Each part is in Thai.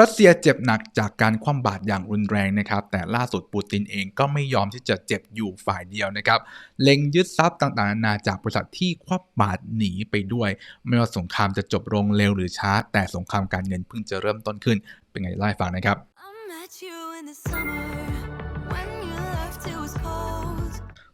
รัสเซียเจ็บหนักจากการคว่ำบาตรอย่างรุนแรงนะครับ แต่ล่าสุดปูตินเองก็ไม่ยอมที่จะเจ็บอยู่ฝ่ายเดียวนะครับ เล็งยึดทรัพย์ต่างๆนานาจากบริษัทที่คว่ำบาตรหนีไปด้วย ไม่ว่าสงครามจะจบลงเร็วหรือช้า แต่สงครามการเงินเพิ่งจะเริ่มต้นขึ้น เป็นไงไล่าให้ฟังนะครับ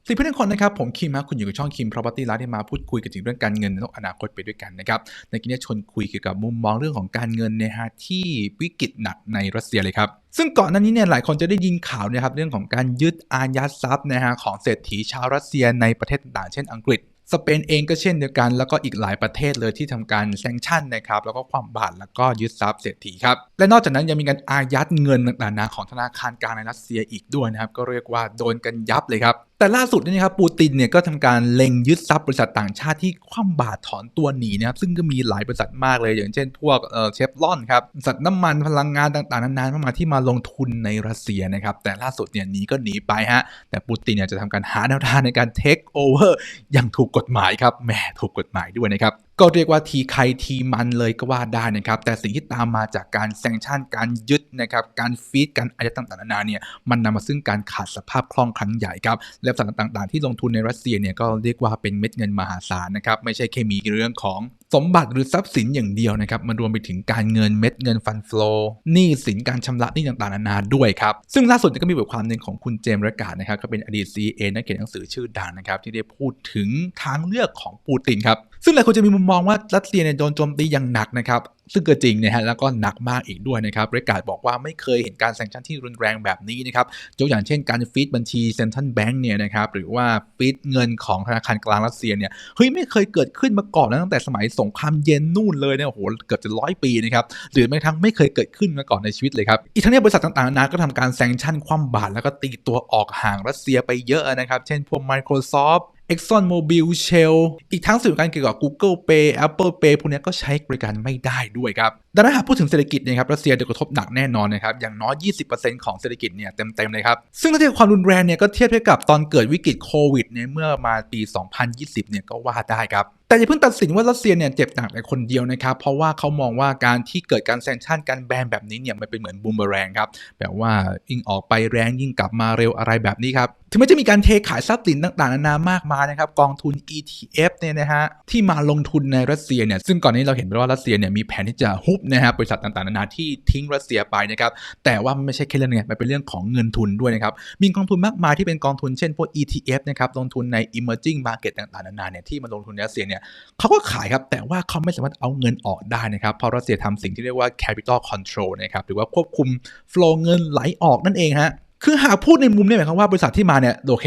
สวัสดีเพื่อนทุกคนนะครับผมคิมนะคุณอยู่กับช่องคิม property ร้านที่มาพูดคุยกันถึงเรื่องการเงินในโลกอนาคตไปด้วยกันนะครับในคลิปนี้ชวนคุยเกี่ยวกับมุมมองเรื่องของการเงินนยฮะที่วิกฤตหนักในรัสเซียเลยครับซึ่งก่อนหน้านี้เนี่ยหลายคนจะได้ยินข่าวนะครับเรื่องของการยึดอายัดทรัพย์นะฮะของเศรษฐีชาวรัสเซียในประเทศต่างๆเช่นอังกฤษสเปนเองก็เช่นเดียวกัน แล้วก็อีกหลายประเทศเลยที่ทำการแซงชั่นนะครับ แล้วก็ความบาดแล้วก็ยึดทรัพย์เศรษฐีครับ และนอกจากนั้นยังมีการอายัดเงินต่างๆของธนาคารกลางในรัสเซียอีกด้วยนะครับ ก็เรียกว่าโดนกันยับเลยครับ แต่ล่าสุดนี่ครับปูตินเนี่ยก็ทำการเล็งยึดทรัพย์บริษัทต่างชาติที่คว่ำบาตรถอนตัวหนีนะครับซึ่งก็มีหลายบริษัทมากเลย อย่างเช่นพวกเอ่อเชฟรอนครับบริษัทน้ำมันพลังงานต่างๆนานามาที่มาลงทุนในรัสเซียนะครับแต่ล่าสุดเนี่ยหนีก็หนีไปฮะแต่ปูตินเนี่ยจะทำการหาแนวทางในการเทคโอเวอร์อย่างถูกกฎหมายครับแหมถูกกฎหมายด้วยนะครับ ก็เรียกว่าทีใครทีมันเลยก็ว่าได้นะครับ แต่สิ่งที่ตามมาจากการแซงชั่น การยึดนะครับ การฟีด การอายัดต่างๆนานาเนี่ย มันนำมาซึ่งการขาดสภาพคล่องครั้งใหญ่ครับ และบริษัทต่างๆ ที่ลงทุนในรัสเซียเนี่ยก็เรียกว่าเป็นเม็ดเงินมหาศาลนะครับ ไม่ใช่แค่มีเรื่องของสมบัติหรือทรัพย์สินอย่างเดียวนะครับ มันรวมไปถึงการเงินเม็ดเงินฟันฟลอหนี้สินการชำระหนี้ต่างๆนานาด้วยครับ ซึ่งล่าสุดก็มีบทความหนึ่งของคุณเจมส์ระกาศนะครับก็เป็นอดีต CA นักเขียนหนังสือชื่อดังนะครับที่ได้พูดถึงทางเลือกของปูตินครับ ซึ่งหลายคนจะมีมุมมองว่ารัสเซียเนี่ยโดนโจมตีอย่างหนักนะครับ ซึ่งเก็จริงนะฮะแล้วก็หนักมากอีกด้วยนะครับเระกาดบอกว่าไม่เคยเห็นการแซงชั่นที่รุนแรงแบบนี้นะครับยกอย่างเช่นการฟีดบัญชีเซ็นทรัลแบงก์เนี่ยนะครับหรือว่าฟีดเงินของธนาคารกลางรัสเซียเนี่ยเฮ้ยไม่เคยเกิดขึ้นมาก่อนตั้งแต่สมัยสงครามเย็นนู่นเลยเนี่ยโอ้โหเกือบจะร้อยปีนะครับหรือแม้กระทั่งไม่เคยเกิดขึ้นมาก่อนในชีวิตเลยครับอีกทั้งเนี้บริษัทต่างๆนานาก็ทำการแซงชั่นคว่ำบาตรแล้วก็ตีตัวออกห่างรัสเซียไปเยอะนะครับเช่นพวก Microsoft Exxon Mobil Shell อีกทั้งสื่อการเกี่ยวกับ Google Pay Apple Pay พวกนี้ก็ใช้บริการไม่ได้ด้วยครับดังนั้นหากพูดถึงเศรษฐกิจเนี่ยครับรัสเซียโดนกระทบหนักแน่นอนนะครับอย่างน้อย 20%ของเศรษฐกิจเนี่ยเต็มๆเลยครับ ซึ่งถ้าเทียบความรุนแรงเนี่ยก็เทียบได้กับตอนเกิดวิกฤตโควิดเนี่ยเมื่อมาปี 2020 เนี่ยก็ว่าได้ครับ แต่อย่าเพิ่งตัดสินว่ารัสเซียเนี่ยเจ็บหนักแต่คนเดียวนะครับ เพราะว่าเขามองว่าการที่เกิดการแซงชั่นการแบนแบบนี้เนี่ยมันเป็นเหมือนบูมเบอแรงครับแบบว่ายิ่งออกไปแรงยิ่งกลับมาเร็วอะไรแบบนี้ครับถึงแม้จะมีการเทขายทรัพย์สินต่างๆนานามากมายนะครับกองทุน ETF เนี่ยนะฮะที่มาลงทุนในรัสเซียเนี่ยซึ่งก่อนนี้เราเห็นไปว่ารัสเซียเนี่ยมีแผนที่จะฮุบนะฮะบบริษัทต่างๆนานาที่ทิ้งรัสเซียไปนะครับแต่ว่าไม่ใช่แค่เรื่องนี้มันเป็นเรื่องของเงินทุนด้วยนะครับมีกองทุนมากมายที่เป็นกองทุนเช่นพวก ETF นะครับลงทุนใน emerging market ต่างๆนานาเนี่ยที่มาลงทุนในรัสเซียเนี่ยเขาก็ขายครับ แต่ว่าเขาไม่สามารถเอาเงินออกได้นะครับ เพราะรัสเซียทำสิ่งที่เรียกว่า capital control นะครับ หรือว่าควบคุม flow เงินไหลออกนั่นเองฮะ คือหากพูดในมุมนี้หมายความว่าบริษัทที่มาเนี่ยโอเค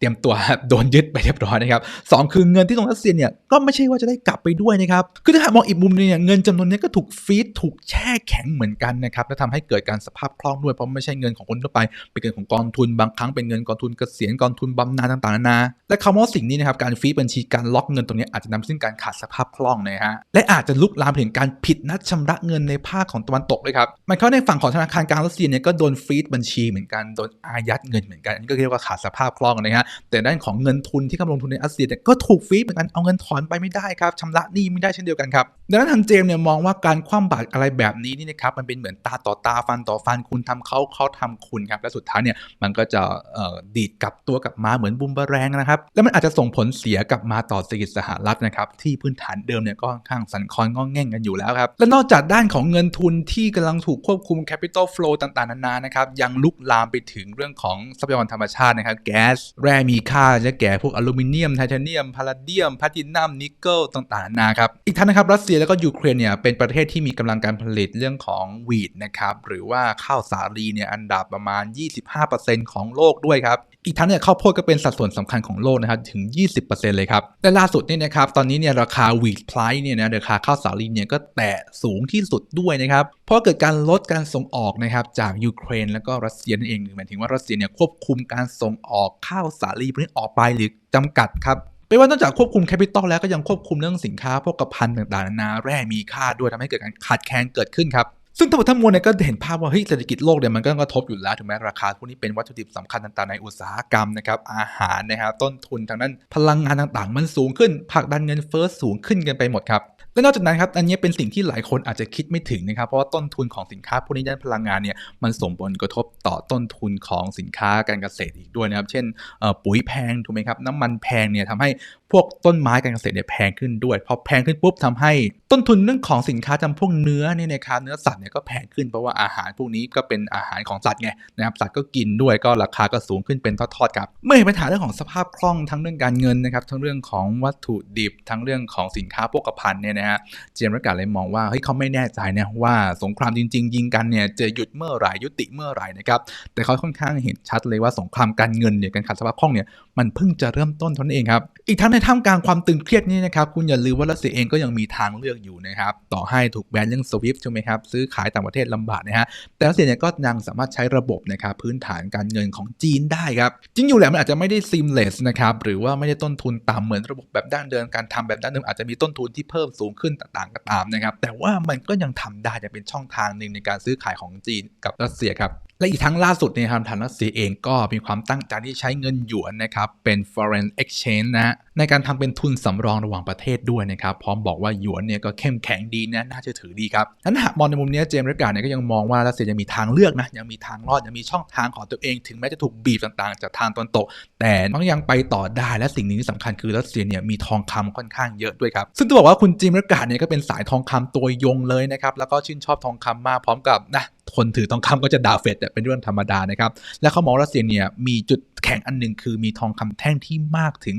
เตรียมตัวโดนยึดไปเรียบร้อยนะครับสองคือเงินที่ตรงรัสเซียเนี่ยก็ไม่ใช่ว่าจะได้กลับไปด้วยนะครับคือถ้าหากมองอีกมุมนึงเนี่ยเงินจำนวนนี้ก็ถูกฟีดถูกแช่แข็งเหมือนกันนะครับและทำให้เกิดการสภาพคล่องด้วยเพราะไม่ใช่เงินของคนทั่วไปเป็นเงินของกองทุนบางครั้งเป็นเงินกองทุนเกษียณกองทุนบำนาญต่างๆนานาและคำว่าสิ่งนี้นะครับการฟีดบัญชีการล็อกเงินตรงนี้อาจจะนำซึ่งการขาดสภาพคล่องนะฮะและอาจจะลุกลามถึงการผิดนัดชำระเงินในภาคของตะวันตกเลยครับมันเข้าในฝั่งของธนาคารกลางรัสเซียเนี่ยก็โดนฟีดบัญชีเหมือนกันโดนอายัดเงินเหมือนกันอันนี้ก็เรียกว่าขาดสภาพคล่องนะฮะแต่ด้านของเงินทุนที่กำลังลงทุนในรัสเซียเนี่ยก็ถูกฟีดเหมือนกันเอาเงินถอนไปไม่ได้ครับชำระหนี้ไม่ได้เช่นเดียวกันครับดังนั้นทางเจมเนี่ยมองว่าการคว่ำบาตรอะไรแบบนี้นี่นะครับมันเป็นเหมือนตาต่อตาฟันต่อฟันคุณทำเขาเขาทำคุณครับและสุดท้ายเนี่ยมันก็จะดีดกลับตัวกลับมาเหมือนบูมเบอแรงนะครับแล้วมันอาจจะส่งผลเสียกลับมาต่อเศรษฐกิจสหรัฐนะครับที่พื้นฐานเดิมเนี่ยก็ค่อนข้างสั่นคลอนงอแง่งกันอยู่แล้วครับและนอกจากด้านของเงินทุนที่กำลังถูกควบคุม capital flow ต่างๆนานานะครับยังลุกลามไปถึงเรื่องของทรัพยากรธรรมชาตินะครับแก๊สแร่มีค่าจะแก่พวกอลูมิเนียมไทเทเนียมพาราเดียมแพลตินัมนิกเกิลต่างๆนานาครับ อีกทั้งนะครับรัสเซียแล้วก็ยูเครนเนี่ยเป็นประเทศที่มีกำลังการผลิตเรื่องของวีดนะครับหรือว่าข้าวสาลีเนี่ยอันดับประมาณ 25%ของโลกด้วยครับอีกทั้งเนี่ยข้าวโพดก็เป็นสัดส่วนสำคัญของโลกนะครับถึง 20%เลยครับและล่าสุดเนี่ยนะครับตอนนี้เนี่ยราคาวีดไพรเนี่ยนะราคาข้าวสาลีเนี่ยก็แตะสูงที่สุดด้วยนะครับ ราะเกิดการลดการส่งออกนะครับจากยูเครน แล้วก็รัสเซียนั่นเองหมายถึงว่ารัสเซียเนี่ยควบคุมการส่งออกข้าวสาลีพวกนี้ออกไปหรือจำกัดครับไม่ว่านอกจากควบคุมแคปิตอลแล้วก็ยังควบคุมเรื่องสินค้าพวกกระพันต่างๆนานาแร่มีค่าด้วยทำให้เกิดการขาดแคลนเกิดขึ้นครับ ซึ่งทั้งหมดทั้งมวลเนี่ยก็เห็นภาพว่าเฮ้ยเศรษฐกิจโลกเนี่ยมันก็ต้องกระทบอยู่แล้วถึงแม้ราคาพวกนี้เป็นวัตถุดิบสำคัญต่างๆในอุตสาหกรรมนะครับอาหารนะครับต้นทุนทางนั้นพลังงานต่างๆ มันสูงขึ้นผลักดันเงินเฟ้อสูงขึ้นกันไปหมดครับและนอกจากนั้นครับอันนี้เป็นสิ่งที่หลายคนอาจจะคิดไม่ถึงนะครับเพราะว่าต้นทุนของสินค้าพวกนี้ด้านพลังงานเนี่ยมันส่งผลกระทบต่อต้นทุนของสินค้าการเกษตรอีกด้วยนะครับเช่นปุ๋ยแพงถูกไหมครับน้ำมันแพงเนี่ยทำให้ พวกต้นไม้การเกษตรเนี่ยแพงขึ้นด้วย พอแพงขึ้นปุ๊บทำให้ต้นทุนเรื่องของสินค้าจำพวกเนื้อเนี่ยนะครับเนื้อสัตว์เนี่ยก็แพงขึ้นเพราะว่าอาหารพวกนี้ก็เป็นอาหารของสัตว์ไงนะครับสัตว์ก็กินด้วยก็ราคาก็สูงขึ้นเป็นทอดๆครับเมื่อเห็นปัญหาเรื่องของสภาพคล่องทั้งเรื่องการเงินนะครับทั้งเรื่องของวัตถุดิบทั้งเรื่องของสินค้าโภคภัณฑ์เนี่ยนะฮะเจมส์รักกาเลยมองว่าเฮ้ยเขาไม่แน่ใจนะว่าสงครามจริง ๆ ยิงกันเนี่ยจะหยุดเมื่อไหร่ยุติเมื่อไหร่นะครับแต่เขาค่อนข้างเห็นชัดเลยว่าสงครามการเงินเนี่ยการขาดสภาพคล่องเนี่ยมันเพิ่งจะเริ่มต้นเท่านั้นเองครับอีกทั้งในท่ามกลางความตึงเครียดนี้นะครับ คุณอย่าลืมว่ารัสเซียเองก็ยังมีทางเลือกอยู่นะครับ ต่อให้ถูกแบนเรื่องสวิฟใช่ไหมครับ ซื้อขายต่างประเทศลำบากนะฮะ แต่รัสเซียเนี่ยก็ยังสามารถใช้ระบบนะครับพื้นฐานการเงินของจีนได้ครับ จริงอยู่แหละมันอาจจะไม่ได้ seamless นะครับ หรือว่าไม่ได้ต้นทุนต่ำเหมือนระบบแบบดั้งเดิม การทำแบบดั้งเดิมอาจจะมีต้นทุนที่เพิ่มสูงขึ้นต่างๆก็ตามนะครับ แต่ว่ามันก็ยังทำได้จะเป็นช่องทางหนึ่งในการซื้อขายของจีนกับรัสเซียครับ และอีกทั้งล่าสุดเนี่ยครับทางรัสเซียเองก็มีความตั้งใจที่ใช้เงินหยวนนะครับ เป็น foreign exchange นะฮะในการทำเป็นทุนสำรองระหว่างประเทศด้วยนะครับ พร้อมบอกว่าหยวนเนี่ยก็เข้มแข็งดีนะน่าเชื่อถือดีครับนั้นหากมองในมุมนี้เจมส์เรกการ์ดเนี่ยก็ยังมองว่ารัสเซียยังมีทางเลือกนะยังมีทางรอดยังมีช่องทางของตัวเอง ถึงแม้จะถูกบีบต่างๆ จากทางตะวันตก แต่ก็ยังไปต่อได้และสิ่งหนึงที่สำคัญคือรัสเซียเนี่ยมีทองคำค่อนข้างเยอะด้วยครับซึ่งต้องบอกว่าคุณจิมเรกการ์ดเนี่ยก็เป็นสายทองคำตัวยงเลยนะครับแล้วก็ชื่นชอบทองคำมากพร้อมกับนะ คนถือทองคำก็จะด่าเฟดเนี่ยเป็นเรื่องธรรมดานะครับ และเขามองรัสเซียเนี่ยมีจุด แข็งอันหนึ่งคือมีทองคำแท่งที่มากถึง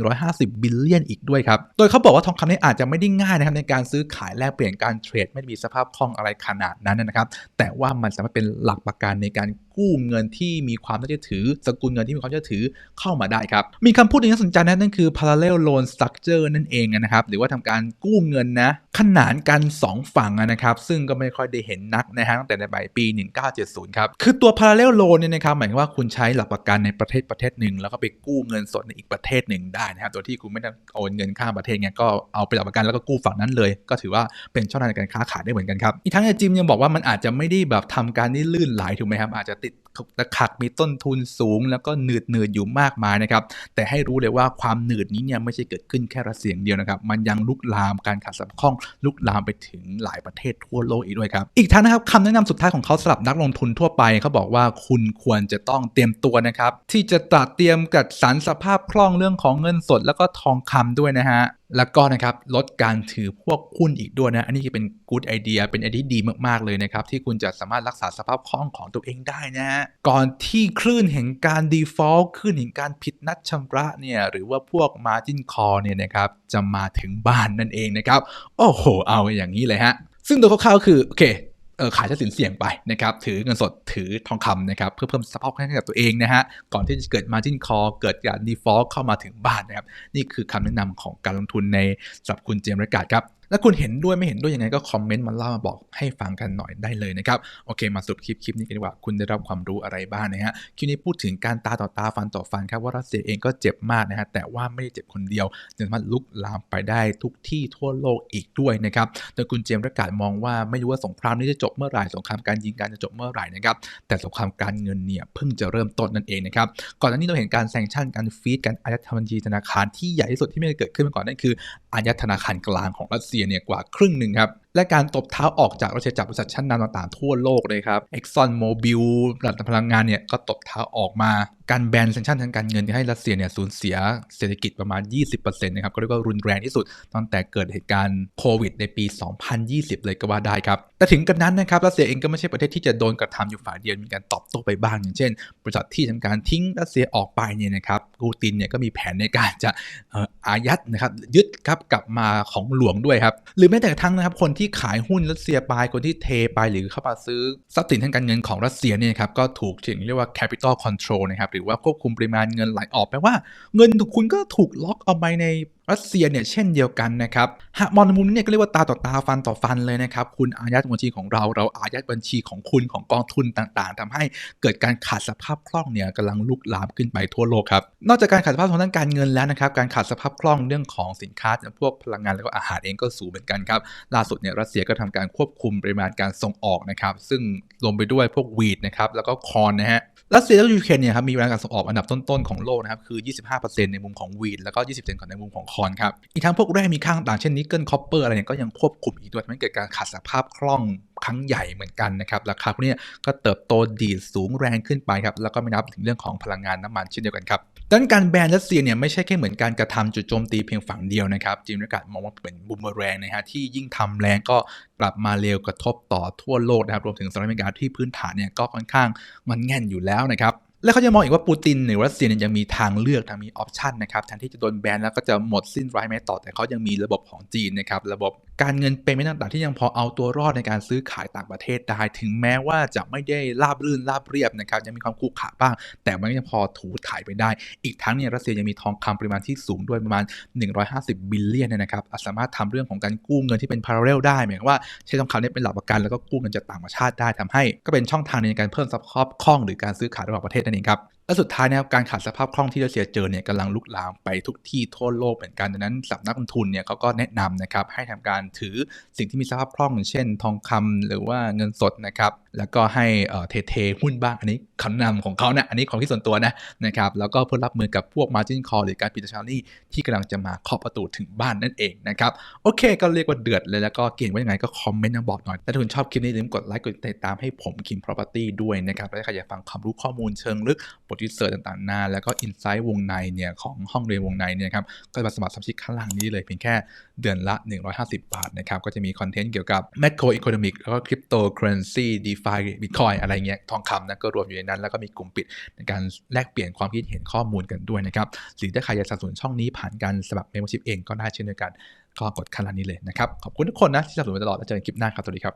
150 บิลเลียนอีกด้วยครับ โดยเขาบอกว่าทองคำนี้อาจจะไม่ได้ง่ายนะครับในการซื้อขายแลกเปลี่ยนการเทรดไม่มีสภาพคล่องอะไรขนาดนั้นนะครับ แต่ว่ามันสามารถเป็นหลักประกันในการกู้เงินที่มีความน่าเชื่อถือ สกุลเงินที่มีความน่าเชื่อถือเข้ามาได้ครับ มีคำพูดหนึงที่น่าสนใจนะนั่นคือ parallel loan structure นั่นเองนะครับ หรือว่าทำการกู้เงินนะขนานกัน 2 ฝั่งนะครับ ซึ่งก็ไม่ค่อยได้เห็นนักนะฮะตั้งแต่ในปี 1970 ครับ คือตัว parallel loan เนี่ยนะครับหมายถึงว่าคุณใช้หลักประกันในประเทศประเทศหนึ่งแล้วก็ไปกู้เงินสดในอีกประเทศหนึ่งได้นะครับโดยที่คุณไม่ต้องโอนเงินข้ามประเทศเนี่ยก็เอาไปหลักประกันแล้วก็กู้ฝั่งนั้นเลย ก็ถือว่าเป็นช่องทางในการค้าขายได้เหมือนกันครับอีกทั้งเนี่ยจิมยังบอกว่ามันอาจจะไม่ได้แบบทำการได้ลื่นไหลถูกไหมครับอาจจะติดตะขักมีต้นทุนสูง แล้วก็หนืดหนืดอยู่มากมายนะครับแต่ให้รู้เลยว่าความหนืดนี้เนี่ยไม่ใช่เกิดขึ้นแค่รัสเซียงเดียวนะครับมันยังลุกลามการขาดสภาพคล่องลุกลามไปถึงหลายประเทศทั่วโลกอีกด้วยครับอีกทั้งนะครับคำแนะนำสุดท้ายของเขาสำหรับนักลงทุนทั่วไปเขาบอกว่าคุณควรจะต้องเตรียมตัวนะครับที่จะตระเตรียมกัดสรรสภาพคล่องเรื่องของเงินสด แล้วก็ทองคำด้วยนะฮะ แล้วก็นะครับลดการถือพวกหุ้นอีกด้วยนะ อันนี้เป็น good idea เป็นไอเดียที่ดีมากๆเลยนะครับ ที่คุณจะสามารถรักษาสภาพคล่องของตัวเองได้นะฮะ ก่อนที่คลื่นแห่งการ default คลื่นแห่งการผิดนัดชำระเนี่ยหรือว่าพวก margin call เนี่ยนะครับจะมาถึงบ้านนั่นเองนะครับโอ้โห เอาอย่างนี้เลยฮะซึ่งโดยคร่าวๆคือโอเค ขายทรัพย์สินเสี่ยงไปนะครับถือเงินสดถือทองคำนะครับเพื่อเพิ่มสภาพคล่องให้กับตัวเองนะฮะก่อนที่จะเกิด margin call เกิดการ default เข้ามาถึงบ้านนะครับนี่คือคำแนะนำของการลงทุนในสำหรับคุณเจมส์รกาดครับแล้วคุณเห็นด้วยไม่เห็นด้วยยังไงก็คอมเมนต์มาเล่ามาบอกให้ฟังกันหน่อยได้เลยนะครับ โอเค มาสรุปคลิปคลิปนี้กันดีกว่า คุณได้รับความรู้อะไรบ้างนะฮะ คลิปนี้พูดถึงการตาต่อตาฟันต่อฟันครับว่ารัสเซียเองก็เจ็บมากนะฮะ แต่ว่าไม่ได้เจ็บคนเดียวสามารถลุกลามไปได้ทุกที่ทั่วโลกอีกด้วยนะครับ โดยคุณเจมส์รกาดมองว่าไม่รู้ว่าสงครามนี้จะจบเมื่อไหร่ สงครามการยิงกันจะจบเมื่อไหร่นะครับ แต่สงครามการเงินเนี่ยเพิ่งจะเริ่มต้นนั่นเองนะครับ ก่อนหน้านี้เราเห็นการแซงชั่นการฟีดการอายัดบัญชีธนาคารที่ใหญ่ที่สุดที่ไม่เคยเกิดขึ้นมาก่อนนั่นคืออายัดธนาคารกลางของรัสเเซียเนี่ยกว่าครึ่งหนึ่งครับ และการตบเท้าออกจากรัสเซียจากบริษัทชั้นนำต่างๆทั่วโลกเลยครับ Exxon Mobil บริษัทพลังงานเนี่ยก็ตบเท้าออกมา การแบนแซงชั่นทางการเงินที่ให้รัสเซียเนี่ยสูญเสียเศรษฐกิจประมาณ 20%นะครับก็เรียกว่ารุนแรงที่สุด ตั้งแต่เกิดเหตุการณ์โควิดในปี 2020 เลยก็ว่าได้ครับ แต่ถึงกันนั้นนะครับรัสเซียเองก็ไม่ใช่ประเทศที่จะโดนกระทำอยู่ฝ่ายเดียวมีการตอบโต้ไปบ้างอย่างเช่น บริษัทที่ทำการทิ้งรัสเซียออกไปเนี่ยนะครับปูตินเนี่ยก็มีแผนในการจะเอ่ออายัดนะครับยึดครับกลับมาของหลวงด้วยครับหรือแม้แต่กระทั่งนะครับคนที่ขายหุ้นรัสเซียไป คนที่เทไปหรือเข้ามาซื้อทรัพย์สินทางการเงินของรัสเซียเนี่ยครับก็ถูกถึงเรียกว่า capital control นะครับหรือว่าควบคุมปริมาณเงินไหลออกแปลว่า เงินของคุณก็ถูกล็อกเอาไปในรัสเซียเนี่ยเช่นเดียวกันนะครับหากมองในมุมนี้เนี่ยก็เรียกว่าตาต่อตาฟันต่อฟันเลยนะครับคุณอายัดบัญชีของเราเราอายัดบัญชีของคุณของกองทุนต่างๆทำให้เกิดการขาดสภาพคล่องเนี่ยกำลังลุกลามขึ้นไปทั่วโลกครับนอกจากการขาดสภาพทางด้านการเงินแล้วนะครับการขาดสภาพคล่องเรื่องของสินค้าพวกพลังงานแล้วก็อาหารเองก็สูงเหมือนกันครับล่าสุดเนี่ยรัสเซียก็ทำการควบคุมปริมาณการส่งออกนะครับซึ่งรวมไปด้วยพวกวีดนะครับแล้วก็คอนนะฮะรัสเซียและยูเครนเนี่ยครับมีปริมาณการส่งออกอันดับต้นๆของโลกนะครับคือ 25%ในมุมของวีดแล้วก็ 20%ของในมุมของคอนครับอีกทั้งพวกแร่มีค่าต่างเช่นนิกเกิลคอปเปอร์อะไรเนี่ยก็ยังควบคุมอีกด้วยทำให้เกิดการขาดสภาพคล่องครั้งใหญ่เหมือนกันนะครับราคาพวกนี้ก็เติบโตดีดสูงแรงขึ้นไปครับแล้วก็ไม่นับถึงเรื่องของพลังงานน้ำมันเช่นเดียวกันครับ ดังนั้นการแบนรัสเซียเนี่ยไม่ใช่แค่เหมือนการกระทำจุดโจมตีเพียงฝั่งเดียวนะครับจีนอากาศมองว่าเป็นบูมเมอแรงนะฮะที่ยิ่งทำแรงก็กลับมาเร็วกระทบต่อทั่วโลกนะครับรวมถึงสหรัฐอเมริกาที่พื้นฐานเนี่ยก็ค่อนข้างมันแง่นอยู่แล้วนะครับ และเขาจะมองอีกว่าปูตินหรือรัสเซียยังมีทางเลือกทางมีออปชันนะครับแทนที่จะโดนแบนแล้วก็จะหมดสิ้นไร้ไม้ต่อแต่เขายังมีระบบของจีนนะครับระบบการเงินเป็นไม่ต่างๆที่ยังพอเอาตัวรอดในการซื้อขายต่างประเทศได้ ถึงแม้ว่าจะไม่ได้ราบรื่นราบเรียบนะครับยังมีความคุกขาบ้าง แต่มันยังพอถูถ่ายไปได้ อีกทั้งเนี่ยรัสเซียยังมีทองคำปริมาณที่สูงด้วยประมาณ 150 บิลเลียนนนะครับสามารถทำเรื่องของการกู้เงินที่เป็นพาราเรลได้หมายความว่าใช้ทองคำนี้เป็นหลักประกันแล้วก็กู้เงินจากต่างประเทศได้ทำให้ ก็เป็นช่องทางในการเพิ่มสภาพคล่องหรือการซื้อขายระหว่างประเทศนั่นเองครับและสุดท้ายนะครับการขาดสภาพคล่องที่รัสเซียเจอเนี่ยกำลังลุกลามไปทุกที่ทั่วโลกเหมือนกันดังนั้นสำนักลงทุนเนี่ยเขาก็แนะนำนะครับให้ทำการถือสิ่งที่มีสภาพคล่องอย่างเช่น ทองคำหรือว่าเงินสดนะครับ แล้วก็ให้เทเทหุ้นบ้างอันนี้คำนำของเขานะอันนี้ของที่ส่วนตัวนะนะครับแล้วก็เพื่อรับมือกับพวก margin call หรือการปิดชารี่ที่กำลังจะมาเคาะประตูถึงบ้านนั่นเองนะครับโอเค ก็เรียกว่าเดือดเลยแล้วก็เก่งว่ายังไงก็คอมเมนต์มาบอกหน่อยถ้าคุณชอบคลิปนี้อย่าลืมกดไลค์กดติดตามให้ผม King Property ด้วยนะครับและถ้าใครอยากฟังความรู้ข้อมูลเชิงลึกบทวิจัยต่างๆหน้าแล้วก็อินไซต์วงในเนี่ยของห้องเรียนวงในเนี่ยครับก็มาสมัครสมาชิกข้างล่างนี้เลยเพียงแค่เดือนละ 150 บาทนะครับก็จะมีคอนเทนต์เกี่ยวกับ macro economic แล้วก็ฟาบิตคอยอะไรเงี้ยทองคำนะก็รวมอยู่ในนั้น แล้วก็มีกลุ่มปิดในการแลกเปลี่ยนความคิดเห็นข้อมูลกันด้วยนะครับหรือถ้าใครอยากสนับสนุนช่องนี้ผ่านการสมัคร membership เองก็ได้เช่นเดียวกันก็กดข้นนี้เลยนะครับขอบคุณทุกคนนะที่สนับสนุนมาตลอดแล้วเจอกันคลิปหน้าครับสวัสดีครับ